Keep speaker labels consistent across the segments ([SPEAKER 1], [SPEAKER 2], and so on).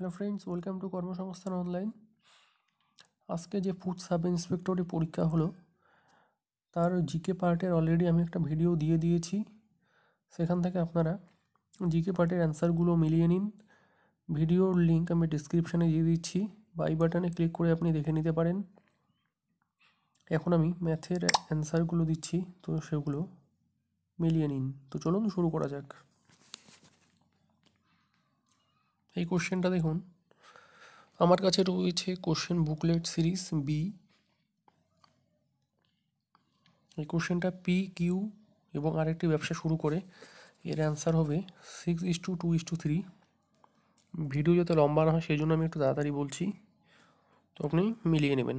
[SPEAKER 1] Hello friends welcome to Karmasangsthan online আজকে যে food sub ইন্সপেক্টরের পরীক্ষা হলো, তার জিকে পার্টের অলরেডি আমি একটা ভিডিও দিয়ে দিয়েছি। সেখান থেকে আপনারা জিকে পার্টের অ্যান্সারগুলো মিলিয়ে নিন। ভিডিওর লিঙ্ক আমি ডিসক্রিপশানে দিয়ে দিচ্ছি। বাই বাটনে ক্লিক করে আপনি দেখে নিতে পারেন। এখন আমি ম্যাথের অ্যান্সারগুলো দিচ্ছি, তো সেগুলো মিলিয়ে নিন। তো চলুন শুরু করা যাক। এই কোশ্চেনটা দেখুন। আমার কাছে রয়েছে কোশ্চেন বুকলেট সিরিজ বি এই কোশ্চেনটা পি কিউ এবং আরেকটি ব্যবসা শুরু করে। এর অ্যান্সার হবে six is to two is to three video যাতে লম্বা না হয় সেই জন্য আমি একটু তাড়াতাড়ি বলছি। তো আপনি মিলিয়ে নেবেন।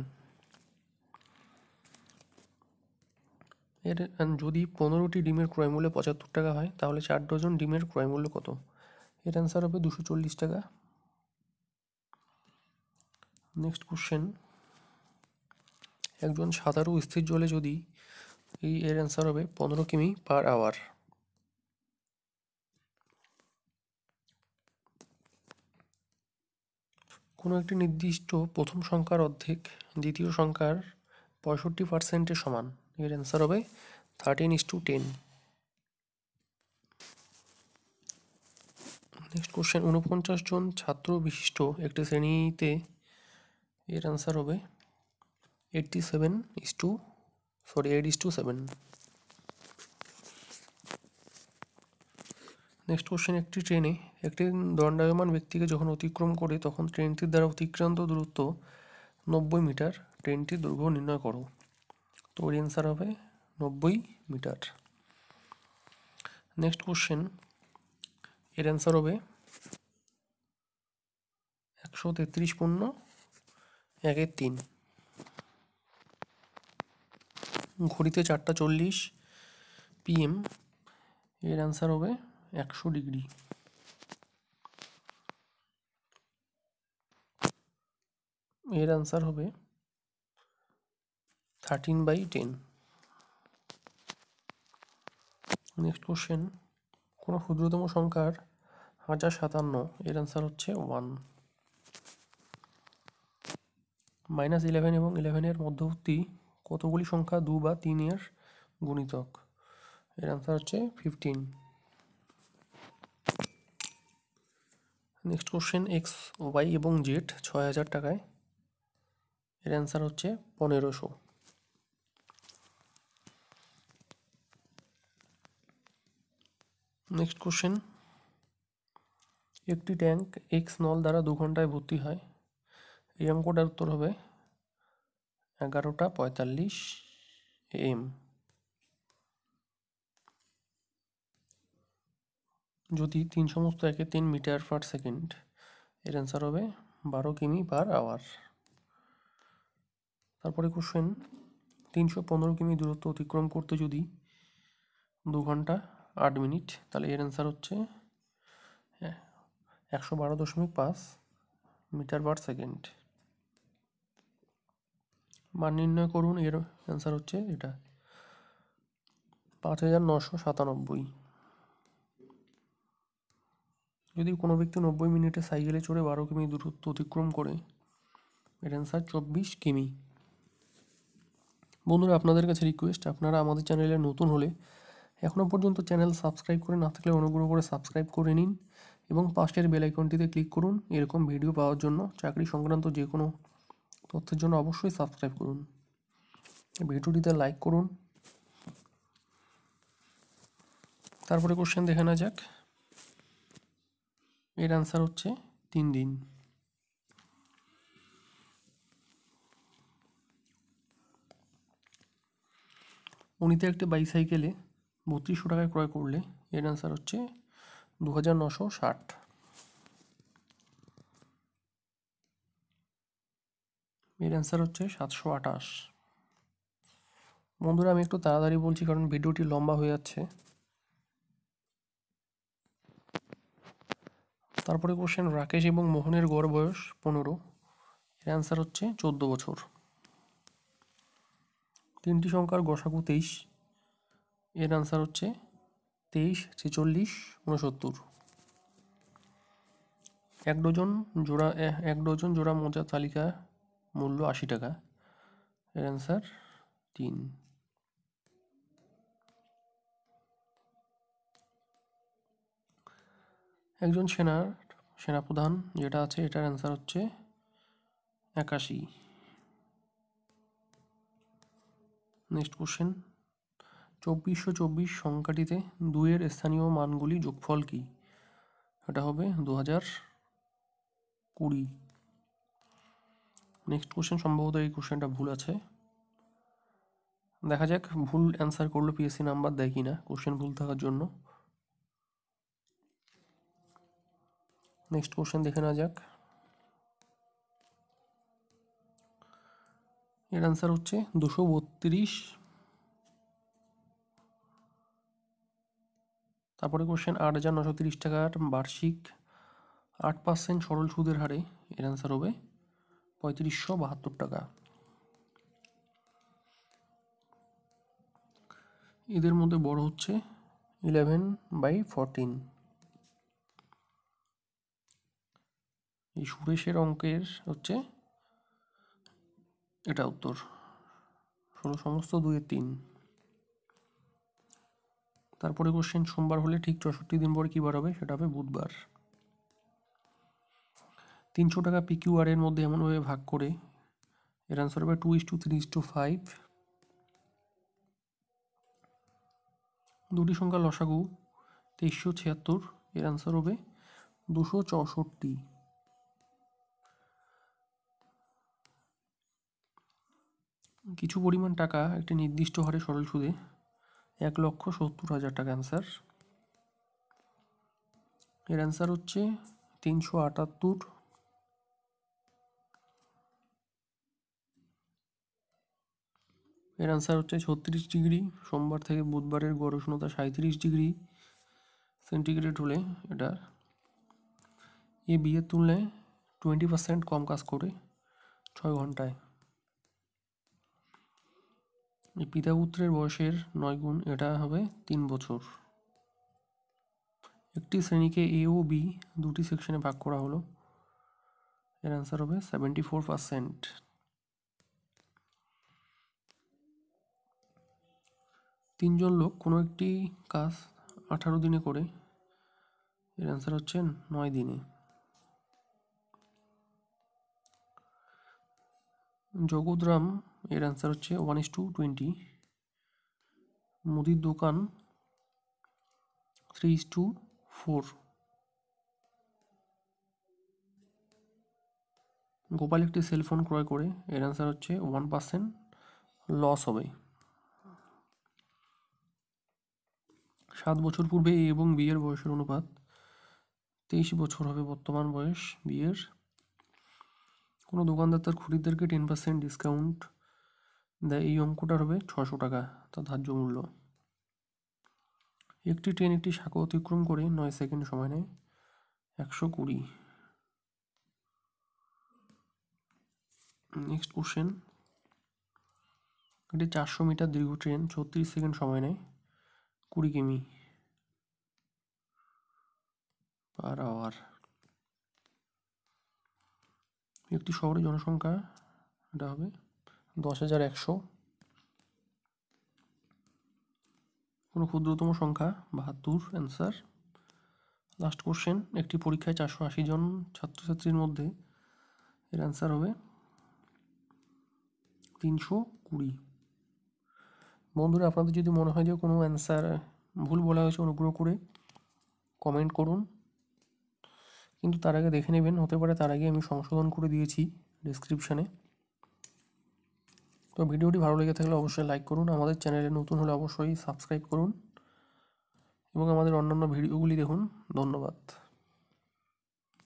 [SPEAKER 1] এর যদি পনেরোটি ডিমের ক্রয়মূল্য পঁচাত্তর টাকা হয়, তাহলে চার ডজন ডিমের ক্রয়মূল্য কত? এর অ্যান্সার হবে দুশো চল্লিশ টাকা। নেক্সট কোশ্চেন একজন সাঁতারু স্থির জলে যদি এই এর অ্যান্সার হবে পনেরো কিমি পার আওয়ার কোনো একটি নির্দিষ্ট প্রথম সংখ্যার অর্ধেক দ্বিতীয় সংখ্যার পঁয়ষট্টি পার্সেন্টের সমান, এর অ্যান্সার হবে thirteen is to ten next question উনপঞ্চাশ জন ছাত্র বিশিষ্ট একটি শ্রেণীতে এর অ্যান্সার হবে eighty seven is to sorry eight is to seven next question একটি ট্রেনে, একটি দণ্ডায়মান ব্যক্তিকে যখন অতিক্রম করে, তখন ট্রেনটির দ্বারা অতিক্রান্ত দূরত্ব নব্বই মিটার। ট্রেনটির দৈর্ঘ্য নির্ণয় করো। তো ওর অ্যান্সার হবে নব্বই মিটার। নেক্সট কোশ্চেন এর অ্যান্সার হবে একশো তেত্রিশ পূর্ণ একের তিন। ঘড়িতে চারটা চল্লিশ পিএম এর অ্যান্সার হবে একশো ডিগ্রি। এর অ্যান্সার হবে thirteen by ten next question কোনো ক্ষুদ্রতম সংখ্যার হাজার সাতান্ন, এর অ্যান্সার হচ্ছে ওয়ান মাইনাস ইলেভেন এবং ইলেভেনের মধ্যবর্তী কতগুলি সংখ্যা? দু বা তিনের গুণিতক। এর অ্যান্সার হচ্ছে fifteen next question X Y এবং জেড ছয় হাজার টাকায়। এর অ্যান্সার হচ্ছে পনেরোশো। নেক্সট কোশ্চেন একটি ট্যাঙ্ক এক্স নল দ্বারা দু ঘন্টায় ভর্তি হয়। এই অঙ্কটার উত্তর হবে এগারোটা পঁয়তাল্লিশ এম। যদি তিন সমস্ত একে তিন মিটার পার সেকেন্ড, এর অ্যান্সার হবে বারো কিমি পার আওয়ার তারপরে কোশ্চেন তিনশো পনেরো কিমি দূরত্ব অতিক্রম করতে যদি দু ঘণ্টা আট মিনিট, তাহলে এর অ্যান্সার হচ্ছে একশো বারো দশমিক পাঁচ মিটার পার সেকেন্ড। মান নির্ণয় করুন, এর অ্যান্সার হচ্ছে এটা। পাঁচ হাজার নশো সাতানব্বই। যদি কোনো ব্যক্তি নব্বই মিনিটে সাইকেলে চড়ে বারো কিমি দূরত্ব অতিক্রম করে, এর অ্যান্সার চব্বিশ কিমি। বন্ধুরা, আপনাদের কাছে রিকোয়েস্ট আপনারা আমাদের চ্যানেলে নতুন হলে এখনও পর্যন্ত চ্যানেল সাবস্ক্রাইব করে না থাকলে অনুগ্রহ করে সাবস্ক্রাইব করে নিন। এবং পাশের বেল আইকনটিতে ক্লিক করুন। এরকম ভিডিও পাওয়ার জন্য চাকরি সংক্রান্ত যে কোনো তথ্যের জন্য অবশ্যই সাবস্ক্রাইব করুন। ভিডিওটিতে লাইক করুন। তারপরে কোশ্চেন দেখে না যাক। এর অ্যান্সার হচ্ছে তিন দিন। উনিতে একটি বাইসাইকেলে বত্রিশশো টাকায় ক্রয় করলে এর অ্যান্সার হচ্ছে দু হাজার নশো ষাট। এর অ্যান্সার হচ্ছে সাতশো আঠাশ। বন্ধুরা, আমি একটু তাড়াতাড়ি বলছি কারণ ভিডিওটি লম্বা হয়ে যাচ্ছে। তারপরে কোশ্চেন রাকেশ এবং মোহনের গড় বয়স পনেরো। এর অ্যান্সার হচ্ছে চোদ্দ বছর। তিনটি সংখ্যার গসাগু তেইশ। এর অ্যান্সার হচ্ছে তেইশ, ছেচল্লিশ উনসত্তর এক ডজন জোড়া এক ডজন জোড়া মোজা তালিকা মূল্য আশি টাকা। এর অ্যান্সার তিন। একজন সেনার সেনাপ্রধান, যেটা আছে এটার অ্যান্সার হচ্ছে একাশি। নেক্সট কোশ্চেন চব্বিশশো চব্বিশ সংখ্যাটিতে দুইয়ের স্থানীয় মানগুলি যোগফল কি? এটা হবে দু হাজার কুড়ি। নেক্সট কোশ্চেন সম্ভবত এই কোশ্চেনটা ভুল আছে। দেখা যাক, ভুল অ্যান্সার করল পিএসসি নাম্বার দেয় কি না কোশ্চেন ভুল থাকার জন্য। নেক্সট কোশ্চেন দেখে নেওয়া যাক। এর অ্যান্সার হচ্ছে দুশো বত্রিশ তারপরে কোশ্চেন আট হাজার নশো তিরিশ টাকার বার্ষিক আট পার্সেন্ট সরল সুদের হারে এর অ্যান্সার হবে পঁয়ত্রিশশো বাহাত্তর টাকা। এদের মধ্যে বড় হচ্ছে ইলেভেন বাই ফরটিন এই সুরেশের অঙ্কের হচ্ছে এটা উত্তর। ষোলো সমস্ত দুইয়ের তিন। তারপরে কোশ্চেন সোমবার হলে ঠিক চৌষট্টি দিন পরে কী বার হবে? সেটা হবে বুধবার। তিনশো টাকা পিকিউআর এর মধ্যে এমনভাবে ভাগ করে, এর অ্যান্সার হবে two is to three is to five দুটি সংখ্যা লসাগু, তেইশশো ছিয়াত্তর, এর অ্যান্সার হবে দুশো চৌষট্টি। কিছু পরিমাণ টাকা একটি নির্দিষ্ট হারে সরল সুদে এক লক্ষ সত্তর হাজার টাকা অ্যান্সার এর অ্যান্সার হচ্ছে তিনশো আটাত্তর। এর অ্যান্সার হচ্ছে ছত্রিশ ডিগ্রি, সোমবার থেকে বুধবারের গড় উষ্ণতা সাঁত্রিশ ডিগ্রি সেন্টিগ্রেড হলে এটা এ বিয়ের তুলনায় টোয়েন্টি পার্সেন্ট কম কাজ করে ছয় ঘন্টায়। পিতা পুত্রের বয়সের নয় গুণ এটা হবে তিন বছর। একটি শ্রেণীকে এ ও বি দুটি সেকশনে ভাগ করা হলো। এর অ্যান্সার হবে সেভেন্টি ফোর পার্সেন্ট তিনজন লোক কোনো একটি কাজ আঠারো দিনে করে, এর অ্যান্সার হচ্ছে নয় দিনে। জগৎরাম এর অ্যান্সার হচ্ছে ওয়ান ইস টু টোয়েন্টি মুদির দোকান three is to four Gopal একটি সেলফোন ক্রয় করে, এর অ্যান্সার হচ্ছে ওয়ান পার্সেন্ট লস হবে। সাত বছর পূর্বে এ এবং বিয়ের বয়সের অনুপাত, তেইশ বছর হবে বর্তমান বয়স বিয়ের কোনো দোকানদার তার খরিদ্দারকে টেন পার্সেন্ট ডিসকাউন্ট দেয়, এই অঙ্কটার হবে ছশো টাকা তার ধার্য মূল্য। একটি ট্রেন একটি শাখা অতিক্রম করে নয় সেকেন্ড সময় নেয় একশো কুড়ি। নেক্সট কোশ্চেন একটি চারশো মিটার দীর্ঘ ট্রেন ছত্রিশ সেকেন্ড সময় নেয় কুড়ি কিমি পার আওয়ার একটি শহরের জনসংখ্যা এটা হবে দশ হাজার একশো। কোনো ক্ষুদ্রতম সংখ্যা, বাহাত্তর অ্যান্সার লাস্ট কোশ্চেন একটি পরীক্ষায় চারশো আশি জন ছাত্রছাত্রীর মধ্যে এর অ্যান্সার হবে তিনশো কুড়ি। বন্ধুরা, আপনাদের যদি মনে হয় যে কোনো অ্যান্সার ভুল বলা হয়েছে, অনুগ্রহ করে কমেন্ট করুন। কিন্তু তার আগে দেখে নেবেন, হতে পারে তার আগে আমি সংশোধন করে দিয়েছি ডিসক্রিপশানে তো ভিডিওটি ভালো লেগে থাকলে অবশ্যই লাইক করুন, আমাদের চ্যানেলে নতুন হলে অবশ্যই সাবস্ক্রাইব করুন এবং আমাদের অন্যান্য ভিডিওগুলি দেখুন। ধন্যবাদ।